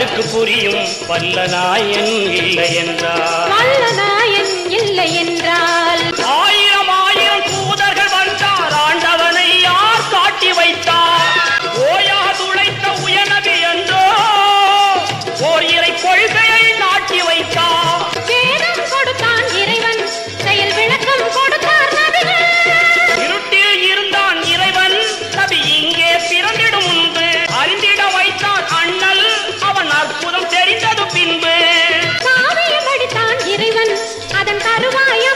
யாருக்கு புரியும் வல்ல நாயன் இல்லை என்றார் அதன் தருவாய